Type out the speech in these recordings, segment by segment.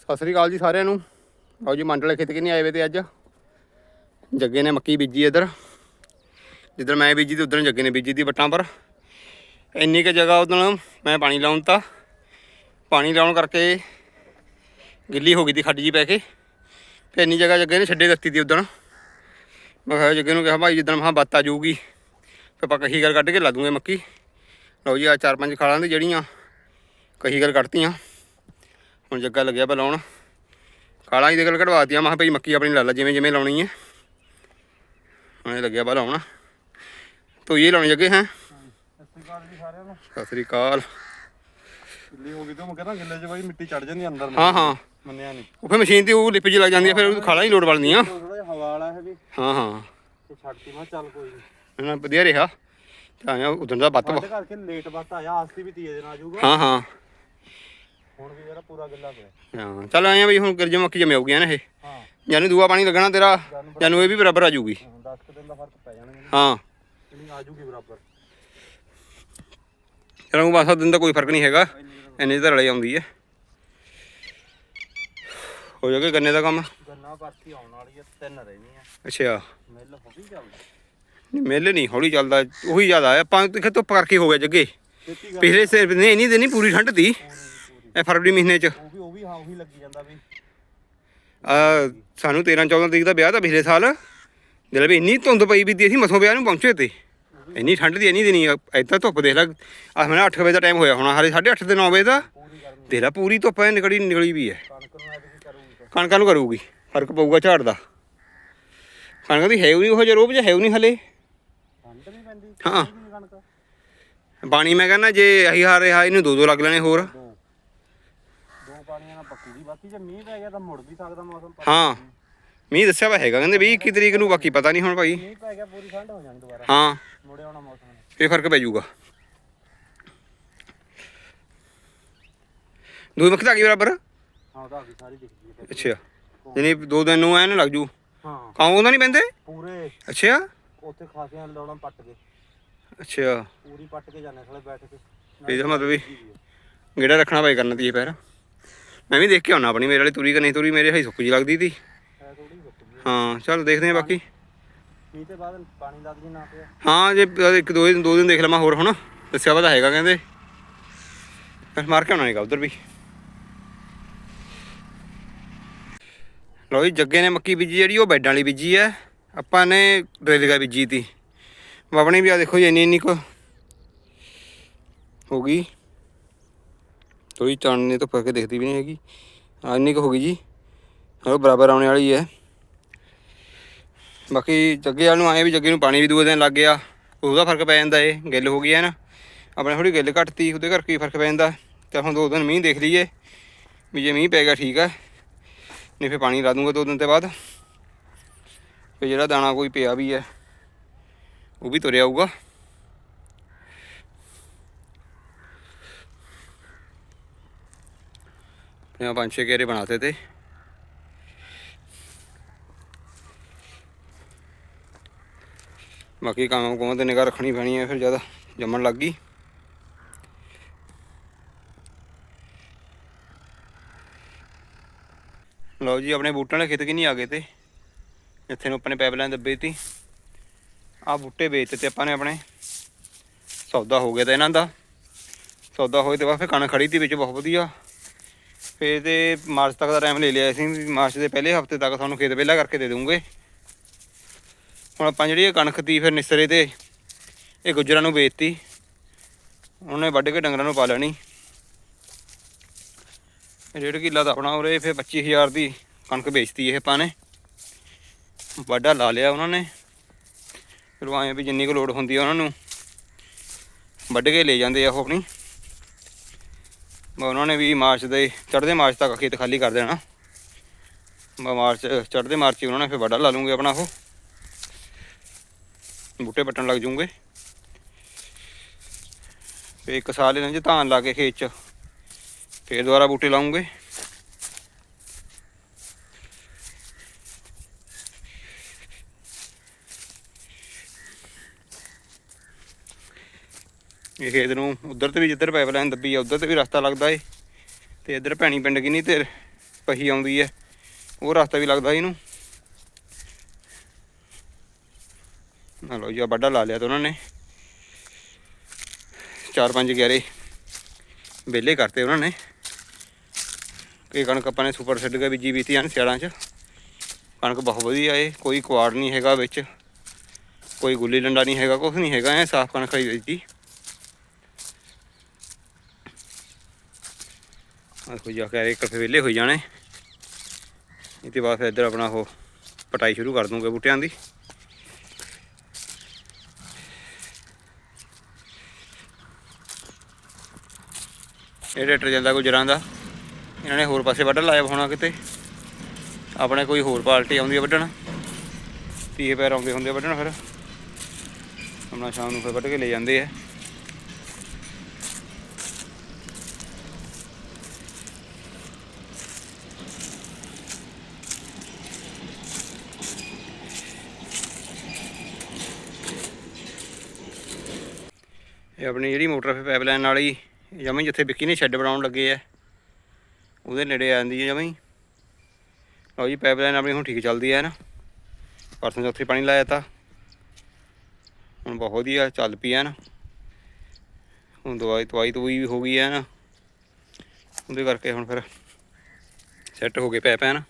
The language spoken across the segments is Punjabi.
ਸਤਿ ਸ੍ਰੀ ਅਕਾਲ ਜੀ ਸਾਰਿਆਂ ਨੂੰ। ਆਓ ਜੀ ਮੰਡਲੇ ਖੇਤ ਕਿੰਨੀ ਆਏ ਵੇ ਤੇ ਅੱਜ? ਜੱਗੇ ਨੇ ਮੱਕੀ ਬੀਜੀ ਇੱਧਰ। ਜਿੱਧਰ ਮੈਂ ਬੀਜੀ ਤੇ ਉਧਰ ਜੱਗੇ ਨੇ ਬੀਜੀ ਦੀ ਵੱਟਾਂ ਪਰ। ਇੰਨੀ ਕੁ ਜਗ੍ਹਾ ਉਦੋਂ ਮੈਂ ਪਾਣੀ ਲਾਉਣ ਤਾ। ਪਾਣੀ ਲਾਉਣ ਕਰਕੇ ਗਿੱਲੀ ਹੋ ਗਈ ਤੀ ਖੱਡ ਜੀ ਪੈ ਕੇ। ਫਿਰ ਇੰਨੀ ਜਗ੍ਹਾ ਜੱਗੇ ਨੇ ਛੱਡੇ ਦਿੱਤੀ ਤੀ ਉਦੋਂ ਮੈਂ ਕਿਹਾ ਜੱਗੇ ਨੂੰ ਕਿਹਾ, ਭਾਈ ਜਿੱਦਣ ਮਹਾਂ ਬੱਤ ਆ ਜਾਊਗੀ ਫਿਰ ਆਪਾਂ ਕਹੀ ਗੱਲ ਕੱਢ ਕੇ ਲਾ ਦੂੰਗੇ ਮੱਕੀ। ਲਓ ਜੀ ਆ ਚਾਰ ਪੰਜ ਖਾਲਾਂ ਦੀ ਜਿਹੜੀਆਂ ਕਹੀ ਗੱਲ ਕੱਢਤੀਆਂ। ਹੁਣ ਜੱਗਾ ਲੱਗਿਆ ਪਿਆ ਲਾਉਣ। ਕਾਲਾਂ ਦੀ ਗੱਲ ਕਢਵਾਤੀਆਂ ਮੈਂ ਭਈ ਮੱਕੀ ਆਪਣੀ ਲਾ ਲਾ ਜਿਵੇਂ ਜਿਵੇਂ ਲਾਉਣੀ ਹੈ। ਹੁਣ ਇਹ ਲੱਗਿਆ ਪਿਆ ਲਾਉਣ। ਤੋ ਇਹ ਲਾਉਣੀ ਜੱਗੇ ਹੈ। ਸਤਿ ਸ਼੍ਰੀ ਅਕਾਲ। ਜੀ ਸਾਰਿਆਂ ਨੂੰ ਸਤਿ ਸ੍ਰੀ ਅਕਾਲ ਗਿੱਲੀ ਹੋ ਗਈ ਤੇ ਮੈਂ ਕਹਿੰਦਾ ਗਿੱਲੇ 'ਚ ਬਾਈ ਮਿੱਟੀ ਚੜ ਜਾਂਦੀ ਅੰਦਰ ਨੂੰ। ਹਾਂ। ਹਾਂ ਮੰਨਿਆ ਨਹੀਂ ਉਹ ਫਿਰ ਮਸ਼ੀਨ ਤੇ ਉਹ ਲਿਪ ਜੀ ਲੱਗ ਜਾਂਦੀ ਹੈ ਫਿਰ ਉਹ ਖਾਲਾਂ ਹੀ ਲੋਡ ਥੋੜਾ ਜਿਹਾ ਹਵਾ ਵਾਲਾ ਹੈ ਵੀ। ਹਾਂ ਹਾਂ। ਤੇ ਛੱਡਤੀ ਮੈਂ ਕਿਹਾ ਚੱਲ ਕੋਈ ਨਹੀਂ ਇਹਨਾਂ ਵਧੀਆ ਰਿਹਾ। ਤਾਂ ਆਇਆ ਉਦੋਂ ਦਾ ਬੱਤ ਸਾਡੇ ਕਰਕੇ ਲੇਟ ਬੱਤ ਆਇਆ ਆਸਤੀ ਵੀ ਤੀਏ ਦਿਨ ਆ ਜਾਊਗਾ। ਹਾਂ ਹਾਂ। ਹੁਣ ਵੀ ਜਿਹੜਾ ਪੂਰਾ ਗਿੱਲਾ ਪਿਆ। ਹਾਂ ਚੱਲ ਆਇਆ ਬਈ ਹੁਣ ਗਿਰਜ ਮੱਕੀ ਜਮੇ ਹੋ ਨੇ ਇਹ। ਹਾਂ। ਜਾਨੂੰ ਦੂਆ ਪਾਣੀ ਲੱਗਣਾ ਤੇਰਾ ਜਾਨੂੰ ਇਹ ਵੀ ਬਰਾਬਰ ਆ ਜਾਊਗੀ। 10 ਕੁ ਦਿਨ ਦਾ ਫ਼ਰਕ ਪੈ ਜਾਣਾ ਹਾਂ। ਇਹਨੂੰ ਆ ਜਾਊਗੀ ਬਰਾਬਰ। ਚਲੋ ਬਸ ਦਿਨ ਦਾ ਕੋਈ ਫ਼ਰਕ ਨਹੀਂ ਹੈਗਾ। ਇੰਨੇ ਤਾਂ ਰਲੇ ਆਉਂਦੀ ਹੈ। ਹੋ ਜਾਗੇ ਗੰਨੇ ਦਾ ਕੰਮ। ਗੰਨਾ ਪਰਚੀ ਆਉਣ ਵਾਲੀ ਹੈ ਤਿੰਨ ਰਹਿਣੀਆਂ ਅੱਛਾ। ਮਿਲ ਹੋ ਵੀ ਚੱਲਦਾ ਨਹੀਂ ਮਿਲ ਨਹੀਂ ਹੌਲੀ ਚੱਲਦਾ ਉਹੀ ਜ਼ਿਆਦਾ ਹੈ। ਆਪਾਂ ਤੇ ਧੁੱਪ ਕਰਕੇ ਹੋ ਗਿਆ ਜੱਗੇ। ਪਿਛਲੇ ਸਿਰ ਨੇ ਨਹੀਂ ਦਿਨੀ ਪੂਰੀ ਠੰਡ ਪੂਰੀ। ਇਹ ਫਰਵਰੀ ਮਹੀਨੇ ਚ। ਉਹ ਵੀ ਉਹ ਵੀ ਹਾਂ ਉਹੀ ਲੱਗੀ ਜਾਂਦਾ ਵੀ। ਆ ਸਾਨੂੰ 13 14 ਤਰੀਕ ਦਾ ਵਿਆਹ ਤਾਂ ਪਿਛਲੇ ਸਾਲ। ਦਿਲ ਵੀ ਇੰਨੀ ਧੁੰਦ ਪਈ ਵੀ ਤੀ ਅਸੀਂ ਮਸੋਂ ਵਿਆਹ ਨੂੰ ਪਹੁੰਚੇ ਤੇ। ਇੰਨੀ ਠੰਡ ਦੀ ਇੰਨੀ ਦਿਨੀ ਐਦਾਂ ਧੁੱਪ ਦੇਖ ਲੈ ਆ ਮੈਂ 8 ਵਜੇ ਦਾ ਟਾਈਮ ਹੋਇਆ ਹੋਣਾ ਹਾਲੇ 8:30 ਤੇ 9 ਵਜੇ ਦਾ। ਦੇਖ ਲੈ ਪੂਰੀ ਧੁੱਪ ਐ ਨਿਕਲੀ ਨਿਕਲੀ ਵੀ ਹੈ ਕਣਕ ਨੂੰ ਕਰੂਗੀ ਫ਼ਰਕ ਪਊਗਾ ਝਾੜ ਦਾ। ਕਣਕ ਦੀ ਹੈ ਉਹ ਨਹੀਂ ਉਹ ਜਿਹਾ ਰੋਬ ਜਿਹਾ ਹੈ ਉਹ ਨਹੀਂ ਹਲੇ। ਹਾਂ। ਪਾਣੀ ਮੈਂ ਕਹਿੰਦਾ ਜੇ ਅਸੀਂ ਹਾਰ ਰਿਹਾ ਇਹਨੂੰ ਦੋ ਦੋ ਲੱਗ ਲੈਣੇ ਹੋਰ ਦੋ ਦੋ ਪਾਣੀਆਂ ਨਾਲ ਪੱਕੂਗੀ ਬਾਕੀ ਜੇ ਮੀਂਹ ਪੈ ਗਿਆ ਤਾਂ ਮੁੜ ਵੀ ਸਕਦਾ ਮੌਸਮ ਪਰ ਹਾਂ। ਮੀਂਹ ਦੱਸਿਆ ਵਾ ਹੈਗਾ ਕਹਿੰਦੇ 20 21 ਤਰੀਕ ਨੂੰ ਬਾਕੀ ਪਤਾ ਨਹੀਂ ਹੁਣ ਭਾਈ। ਮੀਂਹ ਪੈ ਗਿਆ ਪੂਰੀ ਠੰਡ ਹੋ ਜਾਣੀ ਦੁਬਾਰਾ। ਹਾਂ। ਮੁੜੇ ਆਉਣਾ ਮੌਸਮ ਨੇ। ਫੇਰ ਫ਼ਰਕ ਪੈ ਜਾਊਗਾ। ਦੋ ਮੱਖ ਤਾਂ ਕੀ ਬਰਾਬਰ? ਹਾਂ ਉਹਦਾ ਵੀ ਸਾਰੀ ਦਿਖਦੀ ਹੈ ਅੱਛਾ। ਯਾਨੀ ਦੋ ਦਿਨ ਨੂੰ ਐਨ ਲੱਗ ਜੂ। ਹਾਂ। ਕਾਉਂ ਉਹਦਾ ਨਹੀਂ ਪੈਂਦੇ? ਪੂਰੇ। ਅੱਛਾ। ਉੱਥੇ ਖਾਸੀਆਂ ਲੋੜਾਂ ਪੱਟ ਕੇ। ਅੱਛਾ। ਪੂਰੀ ਪੱਟ ਕੇ ਜਾਂਦੇ ਸਾਲੇ ਬੈਠ ਕੇ। ਇਹਦਾ ਮਤਲਬ ਵੀ ਗੇੜਾ ਰੱਖਣਾ ਪਏ ਕਰਨਾ ਤੀ ਇਹ ਪੈਰ। ਮੈਂ ਵੀ ਦੇਖ ਕੇ ਆਉਣਾ ਆਪਣੀ ਮੇਰੇ ਵਾਲੀ ਤੁਰੀ ਕਿ ਨਹੀਂ ਤੁਰੀ ਮੇਰੇ ਹਾਈ ਸੁੱਕ ਜੀ ਲੱਗਦੀ ਤੀ। ਹੈ ਚਲ ਦੇਖਦੇ ਹਾਂ ਬਾਕੀ। ਮੀਂਹ ਤੇ ਬਾਅਦ ਪਾਣੀ ਲੱਗ ਜੇ ਨਾ ਪਿਆ। ਹਾਂ ਜੇ ਇੱਕ ਦੋ ਦਿਨ ਦੋ ਦਿਨ ਦੇਖ ਲਵਾਂ ਹੋਰ ਹੁਣ। ਦੱਸਿਆ ਵਾ ਤਾਂ ਹੈਗਾ ਕਹਿੰਦੇ। ਫਿਰ ਮਾਰ ਕੇ ਆਉਣਾ ਨਹੀਂਗਾ ਉਧਰ ਵੀ। ਲੋ ਜੀ ਜੱਗੇ ਨੇ ਮੱਕੀ ਬੀਜੀ ਜਿਹੜੀ ਉਹ ਬੈਡਾਂ ਵਾਲੀ ਬੀਜੀ ਹੈ। ਆਪਾਂ ਨੇ ਡਰੇਲਗਾ ਬੀਜੀ ਤੀ। ਆਪਣੀ ਵੀ ਆ ਦੇਖੋ ਜੀ ਇੰਨੀ ਇੰਨੀ ਕੁ ਹੋ ਗਈ। ਥੋੜੀ ਚਾਨਣੇ ਤੋਂ ਫੜ ਕੇ ਦਿਖਦੀ ਵੀ ਨਹੀਂ ਹੈਗੀ। ਆ ਇੰਨੀ ਕੁ ਹੋ ਗਈ ਜੀ। ਉਹ ਬਰਾਬਰ ਆਉਣੇ ਵਾਲੀ ਹੈ। ਬਾਕੀ ਜੱਗੇ ਵਾਲ ਨੂੰ ਆਏ ਵੀ ਜੱਗੇ ਨੂੰ ਪਾਣੀ ਵੀ ਦੂਏ ਦਿਨ ਲੱਗ ਗਿਆ। ਉਹਦਾ ਫ਼ਰਕ ਪੈ ਜਾਂਦਾ ਏ ਗਿੱਲ ਹੋ ਗਈ ਹੈ ਨਾ। ਆਪਣੇ ਥੋੜੀ ਗਿੱਲ ਘਟਤੀ, ਉਹਦੇ ਕਰਕੇ ਫ਼ਰਕ ਪੈ ਜਾਂਦਾ। ਤੇ ਹੁਣ ਦੋ ਦਿਨ ਮੀਂਹ ਦੇਖ ਲਈਏ, ਵੀ ਜੇ ਮੀਂਹ ਪੈ ਗਿਆ ਠੀਕ ਹੈ ਨਹੀਂ ਫਿਰ ਪਾਣੀ ਲਾ ਦੂੰਗਾ ਦੋ ਦਿਨ ਤੇ ਬਾਅਦ। ਫਿਰ ਜਿਹੜਾ ਦਾਣਾ ਕੋਈ ਪਿਆ ਵੀ ਹੈ, ਉਹ ਵੀ ਤੁਰਿਆ ਆਊਗਾ। ਆਪਣੇ ਪੰਜ ਛੇ ਘੇਰੇ ਬਣਾਤੇ ਤੇ। ਬਾਕੀ ਕੰਮ ਕੁਮ ਤੇ ਨਿਗਾਹ ਰੱਖਣੀ ਪੈਣੀ ਹੈ ਫਿਰ ਜ਼ਿਆਦਾ ਜੰਮਣ ਲੱਗ ਗਈ। ਲਓ ਜੀ, ਆਪਣੇ ਬੂਟਾਂ ਵਾਲੇ ਖੇਤ ਕਿ ਨਹੀਂ ਆ ਗਏ ਤੇ। ਇੱਥੇ ਨੂੰ ਆਪਣੇ ਪਾਈਪਲਾਈਨ ਦੱਬੇ ਤੀ ਆ ਬੂਟੇ ਵੇਚ ਤੇ ਆਪਾਂ ਨੇ ਆਪਣੇ। ਸੌਦਾ ਹੋ ਗਿਆ ਤਾਂ ਇਹਨਾਂ ਦਾ। ਸੌਦਾ ਹੋਏ ਤੇ ਬਾਅਦ ਫਿਰ ਕਣਕ ਖੜੀ ਤੀ ਵਿੱਚ, ਬਹੁਤ ਵਧੀਆ। ਫੇਰ ਤੇ ਮਾਰਚ ਤੱਕ ਦਾ ਟਾਈਮ ਲੈ ਲਿਆ ਸੀ ਵੀ ਮਾਰਚ ਦੇ ਪਹਿਲੇ ਹਫ਼ਤੇ ਤੱਕ ਤੁਹਾਨੂੰ ਖੇਤ ਵਿਹਲਾ ਕਰਕੇ ਦੇ ਦੂੰਗੇ ਹੁਣ ਆਪਾਂ ਜਿਹੜੀ ਇਹ ਕਣਕ ਤੀ ਫਿਰ ਨਿਸਰੇ ਤੇ ਇਹ ਗੁੱਜਰਾਂ ਨੂੰ ਵੇਚਤੀ। ਉਹਨੇ ਵੱਢ ਕੇ ਡੰਗਰਾਂ ਨੂੰ ਪਾ ਲੈਣੀ। ਇਹ ਡੇਢ ਕਿੱਲਾ ਦਾ ਆਪਣਾ ਉਰੇ ਫਿਰ 25000 ਦੀ ਕਣਕ ਵੇਚਤੀ ਇਹ ਆਪਾਂ ਨੇ। ਵਾਢਾ ਲਾ ਲਿਆ ਉਹਨਾਂ ਨੇ। ਫਿਰ ਆਏ ਵੀ ਜਿੰਨੀ ਕੁ ਲੋੜ ਹੁੰਦੀ ਆ ਉਹਨਾਂ ਨੂੰ ਵੱਢ ਕੇ ਲੈ ਜਾਂਦੇ ਆ ਉਹ ਆਪਣੀ। ਮੈਂ ਉਹਨਾਂ ਨੇ ਵੀ ਮਾਰਚ ਦੇ, ਚੜ੍ਹਦੇ ਮਾਰਚ ਤੱਕ ਖੇਤ ਖਾਲੀ ਕਰ ਦੇਣਾ। ਮੈਂ ਮਾਰਚ, ਚੜ੍ਹਦੇ ਮਾਰਚ ਹੀ ਉਹਨਾਂ ਨੇ ਫਿਰ ਵਾਢਾ ਲਾ ਲੂੰਗੇ ਆਪਣਾ ਉਹ। ਬੂਟੇ ਪੱਟਣ ਲੱਗ ਜੂਗੇ। ਫੇ ਇੱਕ ਸਾਲ ਇਹਨਾਂ 'ਚ ਧਾਨ ਲਾ ਕੇ ਖੇਤ 'ਚ। ਫੇਰ ਦੁਬਾਰਾ ਬੂਟੇ ਲਾਉਂਗੇ। ਇਹ ਖੇਤ ਨੂੰ, ਉਧਰ ਤੇ ਵੀ ਜਿੱਧਰ ਪਾਈਪਲਾਈਨ ਦੱਬੀ ਆ, ਉਧਰ ਤੇ ਵੀ ਰਸਤਾ ਲੱਗਦਾ ਏ। ਤੇ ਇੱਧਰ ਭੈਣੀ ਪਿੰਡ ਕਿੰਨੀ ਤੇ ਪਹੀ ਆਉਂਦੀ ਹੈ ਉਹ ਰਸਤਾ ਵੀ ਲੱਗਦਾ ਇਹਨੂੰ। ਆ ਲਓ ਜੀ, ਆਹ ਵੱਡਾ ਲਾ ਲਿਆ ਤਾਂ ਉਹਨਾਂ ਨੇ। ਚਾਰ ਪੰਜ ਗਿਆਰੇ ਵਿਹਲੇ ਕਰਤੇ ਉਹਨਾਂ ਨੇ। ਇਹ ਕਣਕ ਆਪਾਂ ਨੇ ਸੁਪਰ ਛੱਡ ਕੇ ਬੀਜੀ ਬੀਤੀ ਹਨ ਸਿਆਲਾਂ 'ਚ। ਕਣਕ ਬਹੁਤ ਵਧੀਆ ਏ, ਕੋਈ ਕੁਆੜ ਨਹੀਂ ਹੈਗਾ ਵਿੱਚ। ਕੋਈ ਗੁੱਲੀ ਡੰਡਾ ਨਹੀਂ ਹੈਗਾ ਕੁਝ ਨਹੀਂ ਹੈਗਾ, ਐ ਸਾਫ਼ ਕਣਕ ਹੀ ਬੀਜੀ ਕੋਈ ਜਾ ਕੇ ਇੱਕ ਵਿਹਲੇ ਹੋਈ ਜਾਣੇ। ਇਹ ਤੋਂ ਬਾਅਦ ਫਿਰ ਇੱਧਰ ਆਪਣਾ ਉਹ ਪਟਾਈ ਸ਼ੁਰੂ ਕਰ ਦੂੰਗੇ ਬੂਟਿਆਂ ਦੀ। ਇਹ ਟਰੈਕਟਰ ਜਾਂਦਾ ਗੁਜਰਾਂ ਦਾ। ਇਹਨਾਂ ਨੇ ਹੋਰ ਪਾਸੇ ਵੱਢਣ ਲਾਇਆ ਹੋਣਾ ਕਿਤੇ। ਆਪਣੇ ਕੋਈ ਹੋਰ ਪਾਰਟੀ ਆਉਂਦੀ ਹੈ ਵੱਢਣ। ਤੀਏ ਪੈਰ ਆਉਂਦੇ ਹੁੰਦੇ ਆ ਵੱਢਣ ਫਿਰ। ਆਪਣਾ ਸ਼ਾਮ ਨੂੰ ਫਿਰ ਵੱਢ ਕੇ ਲੈ ਜਾਂਦੇ ਆ। ਆਪਣੀ ਜਿਹੜੀ ਮੋਟਰ ਫੇ ਪਾਈਪਲਾਈਨ ਵਾਲੀ ਜਮੀ ਜਿੱਥੇ ਵਿੱਕੀ ਨੇ ਸ਼ੈੱਡ ਬਣਾਉਣ ਲੱਗੇ ਆ, ਉਹਦੇ ਨੇੜੇ ਆ ਜਾਂਦੀ ਹੈ। ਜਮੀ ਲਓ ਜੀ ਪਾਈਪਲਾਈਨ ਆਪਣੀ ਹੁਣ ਠੀਕ ਚੱਲਦੀ ਹੈ ਨਾ। ਪਰਸੋਂ ਚੌਥੇ ਪਾਣੀ ਲਾਇਆ ਤਾ। ਹੁਣ ਬਹੁਤ ਵਧੀਆ ਚੱਲ ਪਈ ਹੈ ਨਾ। ਹੁਣ ਦਵਾਈ ਦਵਾਈ ਤੂਈ ਵੀ ਹੋ ਗਈ ਹੈ ਨਾ। ਉਹਦੇ ਕਰਕੇ ਹੁਣ ਫਿਰ ਸੈੱਟ ਹੋ ਗਏ ਪੈਪ ਹੈ ਨਾ।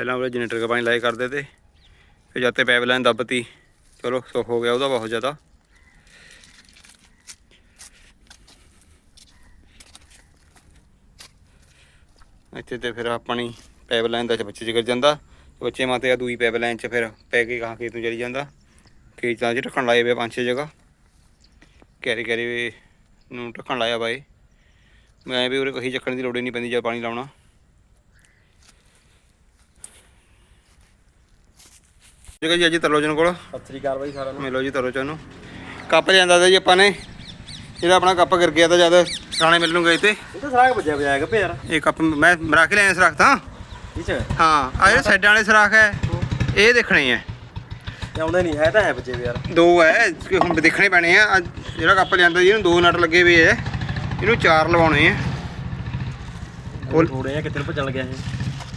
ਪਹਿਲਾਂ ਉਹਦੇ ਜਨਰੇਟਰ ਪਾਣੀ ਲਾਏ ਕਰਦੇ ਤੇ, ਫਿਰ ਜਦ ਤੇ ਪਾਈਪਲਾਈਨ ਦੱਬਤੀ, ਚਲੋ ਸੁੱਖ ਹੋ ਗਿਆ ਉਹਦਾ ਬਹੁਤ ਜ਼ਿਆਦਾ। ਇੱਥੇ ਤੇ ਫਿਰ ਆਪਣੀ ਪਾਈਪਲਾਈਨ ਦਾ ਚ ਬੱਚੇ ਜਿਗਰ ਜਾਂਦਾ, ਬੱਚੇ ਮਾਤੇ ਆ ਦੂਈ ਪਾਈਪਲਾਈਨ ਚ ਫਿਰ ਪੈ ਕੇ ਗਾਂ ਖੇਤ ਨੂੰ ਚਲੀ ਜਾਂਦਾ, ਖੇਤਾਂ 'ਚ ਢੱਕਣ ਲਾਏ ਵੇ ਪੰਜ ਛੇ ਜਗ੍ਹਾ। ਕੈਰੀ ਕੈਰੀ ਨੂੰ ਢੱਕਣ ਲਾਇਆ ਬਾਈ। ਮੈਂ ਵੀ ਉਰੇ ਕਹੀ ਚੱਕਣ ਦੀ ਲੋੜ ਹੀ ਨਹੀਂ ਪੈਂਦੀ ਜਦ ਪਾਣੀ ਲਾਉਣਾ। ਜਗਾ ਜੀ ਅੱਜ ਤਰਲੋਚਨ ਕੋਲ। ਸਤਿ ਸ੍ਰੀ ਅਕਾਲ ਬਾਈ ਸਾਰਿਆਂ ਨੂੰ। ਮਿਲੋ ਜੀ ਤਰਲੋਚਨ ਨੂੰ। ਕੱਪ ਤਾ ਜੀ ਆਪਾਂ ਨੇ। ਜਿਹੜਾ ਆਪਣਾ ਕੱਪ ਗਿਰ ਗਿਆ ਤਾਂ ਜਦ ਥਾਣੇ ਮਿਲ ਨੂੰ ਗਏ ਤੇ। ਇਹ ਤਾਂ ਸਾਰਾ ਵੱਜਿਆ ਵਜਾਇਆ ਗੱਪੇ ਯਾਰ। ਇਹ ਕੱਪ ਮੈਂ ਮਰਾ ਕੇ ਲਿਆਇਆ ਸਰਾਖ ਤਾਂ। ਇਹ ਚ ਹਾਂ ਆ ਜਿਹੜੇ ਸਾਈਡਾਂ ਵਾਲੇ ਸਰਾਖ ਹੈ ਇਹ ਦੇਖਣੇ ਆ। ਆਉਂਦੇ ਨਹੀਂ ਹੈ ਤਾਂ ਹੈ ਬੱਚੇ ਯਾਰ। ਦੋ ਹੈ ਕਿ ਹੁਣ ਦੇਖਣੇ ਪੈਣੇ ਆ। ਜਿਹੜਾ ਕੱਪ ਲਿਆਂਦਾ ਜੀ ਇਹਨੂੰ ਦੋ ਨਟ ਲੱਗੇ ਹੋਏ ਐ ਇਹਨੂੰ ਚਾਰ ਲਵਾਉਣੇ ਆ। ਉਹ- ਥੋੜੇ ਆ ਕਿੱਥੇ ਭੱਜਣ ਲੱਗਿਆ ਇਹ?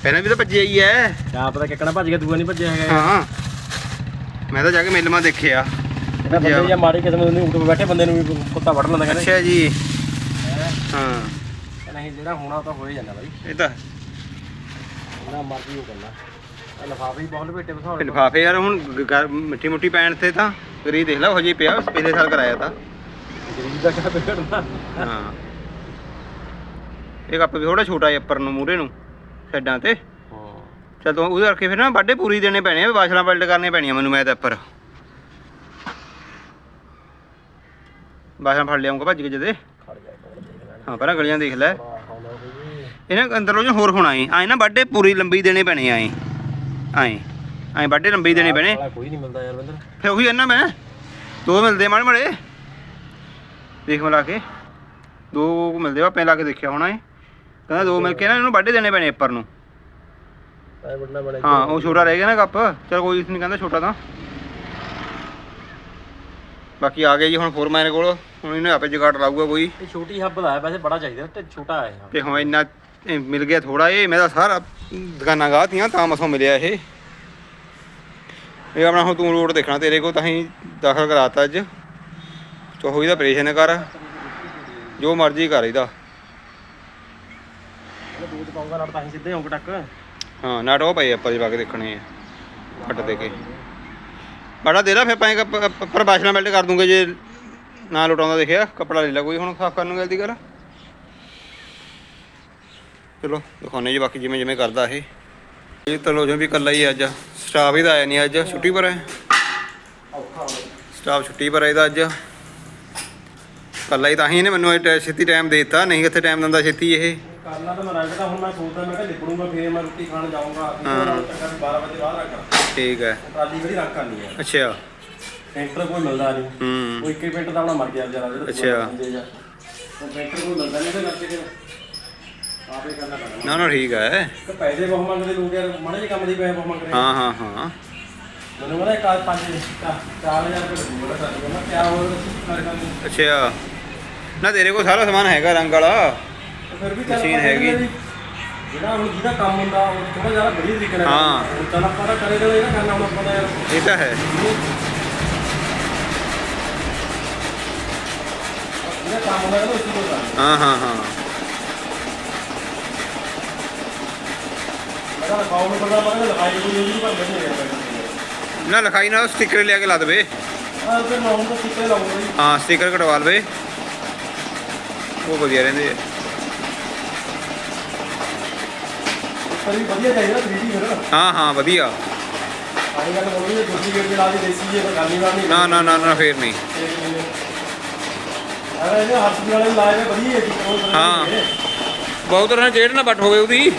ਪਹਿਲਾਂ ਵੀ ਤਾਂ ਭੱਜਿਆ ਹੀ ਐ ਕਿਆ ਪਤਾ ਕਿੱਕਣਾ ਭੱਜ ਗਿਆ ਦੂਆ ਨਹੀਂ ਭੱਜਿਆ ਹੈਗਾ ਹਾਂ। ਮੈਂ ਤਾਂ ਜਾ ਕੇ ਮਿਲਮਾ ਦੇਖਿਆ। ਇਹਨਾਂ ਬੰਦੇ ਜਾਂ ਮਾੜੀ ਕਿਸਮ ਦੇ ਉੱਤੇ ਬੈਠੇ ਬੰਦੇ ਨੂੰ ਵੀ ਕੁੱਤਾ ਵੜ ਲੈਂਦਾ ਕਹਿੰਦੇ। ਅੱਛਾ ਜੀ। ਹੈਂ? ਨਹੀਂ ਜਿਹੜਾ ਹੋਣਾ ਤਾਂ ਹੋ ਹੀ ਜਾਂਦਾ ਬਾਈ। ਇਹ ਤਾਂ ਇਹਨਾਂ ਮਰਜ਼ੀ ਉਹ ਇਹ ਲਫਾਫੇ ਹੀ ਬਹੁਤ ਲਪੇਟੇ ਬਸਾਉਣੇ ਲਿਫਾਫੇ ਯਾਰ ਹੁਣ ਗ- ਮਿੱਟੀ ਮੁੱਟੀ ਪੈਣ ਤੇ ਤਾਂ ਗਰੀ ਦੇਖ ਲਾ ਹੋ ਜੀ ਪਿਆ ਪਿਛਲੇ ਸਾਲ ਕਰਾਇਆ ਤਾਂ। ਗਰੀਬ ਦਾ ਕਿਆ ਬਿਗੜਨਾ ਹਾਂ। ਇਹ ਕੱਪ ਵੀ ਥੋੜਾ ਛੋਟਾ ਹੈ ਉੱਪਰ ਨੂੰ ਮੂਰੇ ਨੂੰ ਸਾਈਡਾਂ ਤੇ। ਚਲ ਤੂੰ ਉਹਦੇ ਕਰਕੇ ਫਿਰ ਨਾ ਵਾਢੇ ਪੂਰੀ ਦੇਣੇ ਪੈਣੇ ਆ ਵਾਸ਼ਲਾਂ ਬਿਲਡ ਕਰਨੇ ਪੈਣੀਆਂ ਮੈਨੂੰ ਮੈਂ ਤਾਂ ਉੱਪਰ। ਵਾਸ਼ਲਾਂ ਫੜ ਲਿਆਉਂਗਾ ਭੱਜ ਕੇ ਜਦੇ। ਹਾਂ ਪਹਿਲਾਂ ਗਲੀਆਂ ਦੇਖ ਲੈ। ਇਹਨਾਂ ਅੰਦਰੋਂ ਜੋ ਹੋਰ ਹੋਣਾ ਏ ਐ ਨਾ ਵਾਢੇ ਪੂਰੀ ਲੰਬੀ ਦੇਣੇ ਪੈਣੇ ਆ ਐ ਐ ਐ ਵਾਢੇ ਲੰਬੀ ਦੇਣੇ ਪੈਣੇ। ਕੋਈ ਨਹੀਂ ਮਿਲਦਾ ਯਾਰ ਬੰਦਰ। ਫਿਰ ਉਹੀ ਕਹਿੰਦਾ ਮੈਂ। ਦੋ ਮਿਲਦੇ ਮਾੜੇ ਮਾੜੇ। ਦੇਖ ਮਿਲਾ ਕੇ। ਦੋ ਮਿਲਦੇ ਆ ਪਹਿਲਾਂ ਲਾ ਕੇ ਦੇਖਿਆ ਹੋਣਾ ਏ। ਕਹਿੰਦਾ ਦੋ ਮਿਲ ਕੇ ਨਾ ਇਹਨੂੰ ਵਾਢੇ ਦੇਣੇ ਪੈਣੇ ਉੱਪਰ ਨੂੰ। ਹਾਂ ਉਹ ਛੋਟਾ ਰਹਿ ਗਿਆ ਨਾ ਕੱਪ। ਚਲ ਕੋਈ ਨਹੀਂ ਕਹਿੰਦਾ ਛੋਟਾ ਤਾਂ। ਬਾਕੀ ਆ ਗਿਆ ਜੀ ਹੁਣ ਫੋਰਮੈਨ ਕੋਲ। ਹੁਣ ਇਹਨੇ ਆਪੇ ਜਗਾੜ ਲਾਊਗਾ ਕੋਈ। ਇਹ ਛੋਟੀ ਹੱਬ ਦਾ ਹੈ ਵੈਸੇ ਬੜਾ ਚਾਹੀਦਾ ਤੇ ਛੋਟਾ ਹੈ ਤੇ ਹੁਣ ਇੰਨਾ ਇਹ ਮਿਲ ਗਿਆ ਥੋੜਾ ਇਹ ਮੇਰਾ ਸਾਰਾ ਦੁਕਾਨਾਂ ਗਾਹਤੀਆਂ ਤਾਂ ਮਸੋਂ ਮਿਲਿਆ ਇਹ। ਇਹ ਆਪਣਾ ਹੁਣ ਤੂੰ ਰੋਡ ਦੇਖਣਾ ਤੇਰੇ ਕੋਲ ਤਾਂ ਹੀ ਦਾਖਲ ਕਰਾਤਾ ਅੱਜ। ਚੋਹੀ ਦਾ ਆਪਰੇਸ਼ਨ ਕਰ। ਜੋ ਮਰਜ਼ੀ ਕਰ ਇਹਦਾ। ਇਹ ਦੂਧ ਪਾਉਂਗਾ ਨਾਲ ਤਾਂ ਹੀ ਸਿੱਧੇ ਹੋਂਗ ਟੱਕ। ਹਾਂ ਨਾਟ ਉਹ ਪਏ ਆਪਾਂ ਜਾ ਕੇ ਦੇਖਣੇ ਆ। ਫੱਟ ਦੇ ਕੇ। ਬੜਾ ਦੇ ਲਾ ਫਿਰ ਪਾਏਗਾ ਪਰ ਬਾਸ਼ਨਾ ਮੈਲਟ ਕਰ ਦੂੰਗੇ ਜੇ ਨਾ ਲੁਟਾਉਂਦਾ ਦੇਖਿਆ। ਕੱਪੜਾ ਲੈ ਲੈ ਕੋਈ ਹੁਣ ਸਾਫ਼ ਕਰਨ ਨੂੰ ਗਲਤੀ ਕਰ। ਚਲੋ ਦਿਖਾਉਣੇ ਜੀ ਬਾਕੀ ਜਿਵੇਂ ਜਿਵੇਂ ਕਰਦਾ ਇਹ। ਇਹ ਤਲੋ ਜੋ ਵੀ ਇਕੱਲਾ ਹੀ ਅੱਜ। ਸਟਾਫ ਇਹਦਾ ਆਇਆ ਨਹੀਂ ਅੱਜ। ਛੁੱਟੀ ਪਰ ਹੈ। ਸਟਾਫ ਛੁੱਟੀ ਪਰ ਹੈ ਇਹਦਾ ਅੱਜ। ਇਕੱਲਾ ਹੀ ਤਾਂ ਹੀ ਇਹਨੇ ਮੈਨੂੰ ਛੇਤੀ ਟਾਈਮ ਦੇ ਦਿੱਤਾ। ਨਹੀਂ ਕਿੱਥੇ ਟਾਈਮ ਦਿੰਦਾ ਛੇਤੀ ਇਹ। ਕਰਨਾ ਤਾਂ ਮੈਂ ਰੱਖਦਾ ਹੁਣ ਮੈਂ ਸੋਚਦਾ ਮੈਂ ਕਿ ਲਿਪੜੂਗਾ ਫੇਰ ਮੈਂ ਰੋਟੀ ਖਾਣ ਜਾਊਂਗਾ। ਹਾਂ। ਟੱਕਰ 12 ਵਜੇ ਬਾਹਰ ਰੱਖਣਾ ਠੀਕ ਹੈ। ਟਰਾਲੀ ਕਿਹੜੀ ਰੱਖ ਕਰਨੀ ਹੈ? ਅੱਛਾ। ਟਰੈਕਟਰ ਕੋਈ ਮਿਲਦਾ ਨਹੀਂ। ਹੂੰ। ਉਹ ਇੱਕੇ ਮਿੰਟ ਦਾ ਆਪਣਾ ਮਰ ਗਿਆ ਵਿਚਾਰਾ ਜਿਹੜਾ ਅੱਛਾ। ਦੂਜਾ ਜਾਂ। ਉਹ ਟਰੈਕਟਰ ਕੋਈ ਮਿਲਦਾ ਨਹੀਂ ਤੇ ਕਰਕੇ ਫਿਰ ਆਪੇ ਕਰਨਾ ਪੈਣਾ। ਨਾ ਨਾ ਠੀਕ ਹੈ। ਕਿ ਪੈਸੇ ਬਹੁਤ ਮੰਗਦੇ ਲੋਕ ਯਾਰ ਮਾੜੇ ਜਿਹੇ ਕੰਮ ਦੀ ਪੈਸੇ ਬਹੁਤ ਮੰਗਦੇ। ਹਾਂ ਹਾਂ ਹਾਂ। ਮੈਨੂੰ ਕਹਿੰਦਾ ਇੱਕ ਆਜ 5 4000 ਰੁਪਏ ਲੱਗੂਗਾ ਸਾਡੀ ਮੈਂ ਕਿਹਾ ਹੋਰ ਕਰਦਾ ਨਹੀਂ ਅੱਛਾ। ਨਾ ਤੇਰੇ ਕੋਲ ਸਾਰਾ ਸਮਾਨ ਹੈਗਾ ਰੰਗ ਵਾਲਾ। ਫਿਰ ਵੀ ਚੱਲ ਮਸ਼ੀਨ ਹੈਗੀ। ਵੀ ਜਿਹੜਾ ਹੁਣ ਜਿਹਦਾ ਕੰਮ ਹੁੰਦਾ ਉਹ ਥੋੜਾ ਜ਼ਿਆਦਾ ਵਧੀਆ ਤਰੀਕੇ ਨਾਲ ਹਾਂ। ਕਰਨਾ। ਹੁਣ ਚੱਲ ਆਪਾਂ ਤਾਂ ਕਰੇ ਕਰੇ ਇਹਦਾ ਕਰਨਾ ਹੁਣ ਆਪਾਂ ਦਾ ਯਾਰ। ਇਹ ਤਾਂ ਹੈ। ਜਿਹਦਾ ਕੰਮ ਹੁੰਦਾ ਉਹ ਉਸੇ ਕਰਨਾ ਹਾਂ ਹਾਂ ਹਾਂ। ਮੈਂ ਤਾਂ ਲਿਖਾਉ ਨੂੰ ਪਤਾ ਲਿਖਾਈ ਕੋਈ ਨਹੀਂ ਪਰ ਮੈਨੂੰ ਨਹੀਂ ਆਇਆ ਨਾ ਲਿਖਾਈ ਨਾਲ ਸਟicker ਲਿਆ ਕੇ ਲਾ ਦੇਵੇ। ਆ ਫਿਰ ਹੁਣ ਤਾਂ ਸਿੱਕੇ ਲਾਉਂਗਾ ਜੀ। ਹਾਂ ਸਟicker ਕਟਵਾ ਲਵੇ। ਉਹ ਵਧੀਆ ਰਹਿੰਦੇ ਆ। ਪਰ ਵੀ ਵਧੀਆ ਚਾਹੀਦਾ 3D ਫਿਰ। ਹਾਂ ਹਾਂ ਵਧੀਆ। ਗੱਲ ਦੂਜੀ ਦੇ ਦੀ ਦੇਸੀ ਜੇ ਨਹੀਂ ਨਾ ਨਾ ਨਾ ਨਾ ਫੇਰ ਨਹੀਂ। ਅਰੇ ਹੱਥ ਵਾਲੇ ਨੂੰ ਲਾਏ ਨੇ ਵਧੀਆ ਹਾਂ। ਦੇ। ਬਹੁਤ ਤਰ੍ਹਾਂ ਚੇੜ ਨਾ ਬੱਟ ਹੋਵੇ ਉਹਦੀ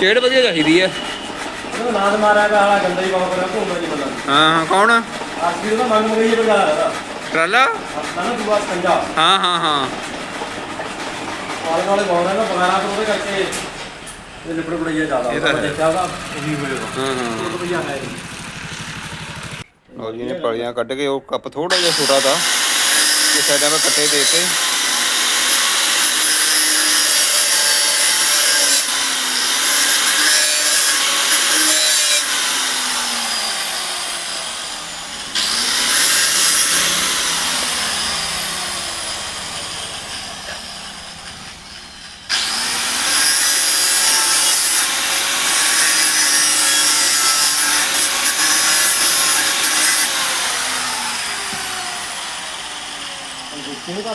ਚੇੜ ਵਧੀਆ ਚਾਹੀਦੀ ਹੈ ਨਾਦ ਮਾਰਿਆ ਗਾ ਹਾਲਾ ਗੰਦਾ ਹੀ ਬਹੁਤ ਕਰਿਆ ਘੁੰਮਦਾ ਜੀ ਬੰਦਾ। ਹਾਂ ਹਾਂ ਕੌਣ? ਵੀ ਉਹਦਾ ਮੰਗ ਮੰਗਈ ਰਹਾ ਟਰਾਲਾ? ਹੱਥਾਂ ਨਾ ਦੁਆ ਸੰਜਾ ਹਾਂ ਹਾਂ ਹਾਂ। ਆਲੇ ਵਾਲੇ ਬਹੁਤ ਹੈ ਨਾ ਬਗਾਰਾ ਪਰ ਉਹਦੇ ਕਰਕੇ ਇਹ ਲਿਪੜ ਪੜਈਆ ਜ਼ਿਆਦਾ। ਇਹ ਤਾਂ ਹੈ। ਦੇਖਿਆ ਉਹਦਾ ਉਹੀ ਹੋਏਗਾ ਹਾਂ ਹਾਂ। ਉਹ ਰੁਪਈਆ ਹੈ ਜੀ ਲਓ ਜੀ ਨੇ ਪਲੀਆਂ ਕੱਢ ਕੇ ਉਹ ਕੱਪ ਥੋੜਾ ਜਿਹਾ ਛੋਟਾ ਤਾ ਇਹ ਸਾਈਡਾਂ 'ਤੇ ਕੱਟੇ ਦੇ ਤੇ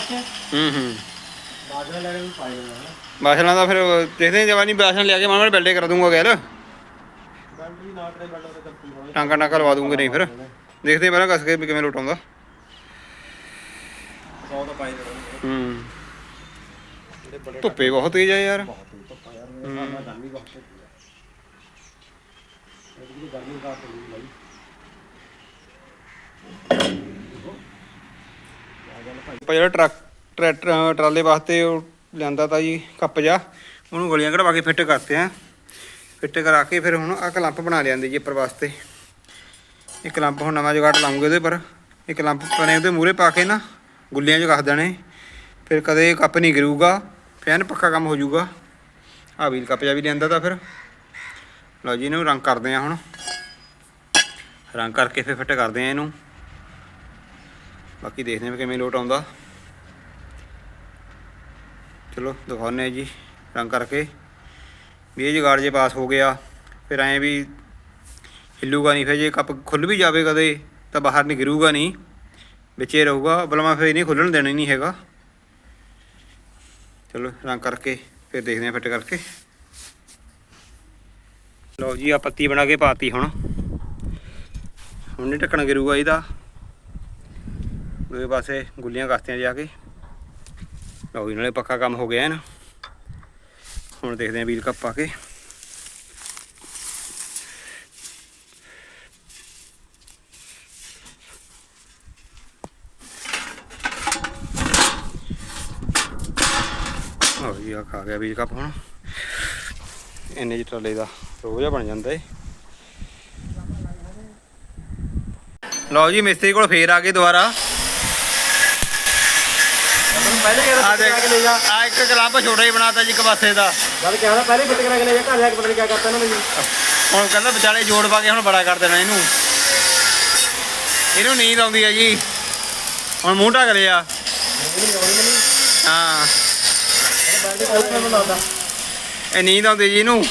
ਕਿਹਨੇ ਪਾਸੇ ਹੂੰ ਹੂੰ। ਬਾਜਰਾ ਲੈ ਕੇ ਵੀ ਪਾਈ ਲੈਣਾ ਹੈ ਬਾਸ਼ਲਾਂ ਦਾ ਫਿਰ ਦੇਖਦੇ ਹਾਂ ਜਵਾਨੀ ਬਾਸ਼ਲ ਲਿਆ ਕੇ ਮਾਮਾ ਬਿਲਡੇ ਕਰ ਦੂੰਗਾ ਗੈਰ ਬੈਟਰੀ ਨਾ ਕਰੇ ਬੈਟਰ ਤੇ ਕਰਤੀ ਹੋਣੀ। ਟਾਂਕਾ ਟਾਂਕਾ ਲਵਾ ਦੂੰਗੇ ਨਹੀਂ ਫਿਰ। ਦੇਖਦੇ ਹਾਂ ਪਹਿਲਾਂ ਕੱਸ ਕੇ ਵੀ ਕਿਵੇਂ ਲੁਟਾਉਂਦਾ 100 ਤਾਂ ਪਾਈ ਲੈਣਾ ਹੂੰ। ਜਿਹੜੇ ਬੜੇ ਧੁੱਪੇ ਬਹੁਤ ਤੇਜ਼ ਆ ਯਾਰ। ਬਹੁਤ ਹੀ ਧੁੱਪਾ ਯਾਰ ਮੇਰੇ ਹਿਸਾਬ ਨਾਲ ਗਰਮੀ ਬਹੁਤ ਹੈ ਇਹਦੀ ਗਰਮੀ ਦਾ ਤੇ ਨਹੀਂ ਬਾਈ। ਆਪਾਂ ਜਿਹੜਾ ਟਰੱਕ, ਟਰੈਕਟਰ ਟਰਾਲੇ ਵਾਸਤੇ ਉਹ ਲਿਆਂਦਾ ਤਾ ਜੀ ਕੱਪ ਜਾ। ਉਹਨੂੰ ਗਲੀਆਂ ਕਢਵਾ ਕੇ ਫਿੱਟ ਕਰਤੇ ਆ। ਫਿੱਟ ਕਰਾ ਕੇ ਫਿਰ ਹੁਣ ਆ ਕਲੰਪ ਬਣਾ ਲਿਆਂਦੇ ਜੀ ਉੱਪਰ ਵਾਸਤੇ। ਇਹ ਕਲੰਪ ਹੁਣ ਨਵਾਂ ਜੁਗਾੜ ਲਾਉਂਗੇ ਉਹਦੇ ਪਰ ਇਹ ਕਲੰਪ ਪਨੇ ਉਹਦੇ ਮੂਹਰੇ ਪਾ ਕੇ ਨਾ, ਗੁੱਲੀਆਂ 'ਚ ਕੱਸ ਦੇਣੇ। ਫਿਰ ਕਦੇ ਕੱਪ ਨਹੀਂ ਗਿਰੂਗਾ ਫੈਨ ਪੱਕਾ ਕੰਮ ਹੋ ਜਾਊਗਾ। ਆ ਵੀਲ ਕੱਪ ਜਾ ਵੀ ਲਿਆਂਦਾ ਤਾਂ ਫਿਰ। ਲਓ ਜੀ ਇਹਨੂੰ ਰੰਗ ਕਰਦੇ ਆ ਹੁਣ। ਰੰਗ ਕਰਕੇ ਫਿਰ ਫਿੱਟ ਕਰਦੇ ਆ ਇਹਨੂੰ। ਬਾਕੀ ਦੇਖਦੇ ਹਾਂ ਕਿਵੇਂ ਲੋਟ ਆਉਂਦਾ। ਚਲੋ ਦਿਖਾਉਂਦੇ ਹਾਂ ਜੀ, ਰੰਗ ਕਰਕੇ। ਵੀ ਇਹ ਜਗਾੜ ਜੇ ਪਾਸ ਹੋ ਗਿਆ, ਫਿਰ ਐਂ ਵੀ ਹਿੱਲੂਗਾ ਨਹੀਂ, ਫਿਰ ਜੇ ਕੱਪ ਖੁੱਲ ਵੀ ਜਾਵੇ ਕਦੇ, ਤਾਂ ਬਾਹਰ ਨਹੀਂ ਗਿਰੂਗਾ ਨਹੀਂ। ਵਿੱਚੇ ਰਹੂਗਾ ਬਲਮਾ ਫਿਰ ਨਹੀਂ ਖੁੱਲਣ ਦੇਣਾ ਹੀ ਨਹੀਂ ਹੈਗਾ। ਚਲੋ ਰੰਗ ਕਰਕੇ, ਫਿਰ ਦੇਖਦੇ ਹਾਂ ਫਿੱਟ ਕਰਕੇ। ਲਓ ਜੀ ਆ ਪੱਤੀ ਬਣਾ ਕੇ ਪਾਤੀ ਹੁਣ। ਹੁਣ ਨਹੀਂ ਢੱਕਣਾ ਗਿਰੂਗਾ ਇਹਦਾ। ਦੂਏ ਪਾਸੇ ਗੁੱਲੀਆਂ ਕਸਤੀਆਂ ਜਾ ਕੇ। ਲਓ ਜੀ, ਨਾਲੇ ਪੱਕਾ ਕੰਮ ਹੋ ਗਿਆ ਹੈ ਨਾ। ਹੁਣ ਦੇਖਦੇ ਆਂ ਵੀਲ ਕੱਪ ਪਾ ਕੇ। ਲਓ ਜੀ ਆ ਖਾ ਗਿਆ ਵੀਲ ਕੱਪ ਹੁਣ। ਇੰਨੇ ਚ ਟਰਾਲੇ ਦਾ ਰੋਜ਼ਾ ਬਣ ਜਾਂਦਾ ਏ। ਲਓ ਜੀ, ਮਿਸਤਰੀ ਕੋਲ ਫੇਰ ਆ ਗਏ ਦੁਬਾਰਾ। ਪਹਿਲੇ ਕਿਹਾ ਆ ਫਿੱਟ ਦੇਖ ਕਰਾ ਕੇ ਲੈ ਜਾ। ਆ ਇੱਕ ਕਲੱਬ ਛੋਟਾ ਹੀ ਬਣਾਤਾ ਜੀ ਇੱਕ ਪਾਸੇ ਦਾ। ਗੱਲ ਕਿਹਾ ਨਾ ਪਹਿਲੇ ਫਿੱਟ ਕਰਾ ਕੇ ਲੈ ਜਾ ਘਰ ਜਾ ਕੇ ਪਤਾ ਨਹੀਂ ਕੀ ਕਰਤਾ ਨਾ ਮੈਨੂੰ ਹੁਣ ਕਹਿੰਦਾ ਵਿਚਾਲੇ ਜੋੜ ਪਾ ਕੇ ਹੁਣ ਬੜਾ ਕਰ ਦੇਣਾ ਇਹਨੂੰ। ਇਹਨੂੰ ਨੀਂਦ ਆਉਂਦੀ ਹੈ ਜੀ। ਹੁਣ ਮੂੰਹ ਢੱਕ ਲਿਆ। ਹਾਂ। ਇਹ ਨੀਂਦ ਆਉਂਦੀ ਜੀ ਇਹਨੂੰ।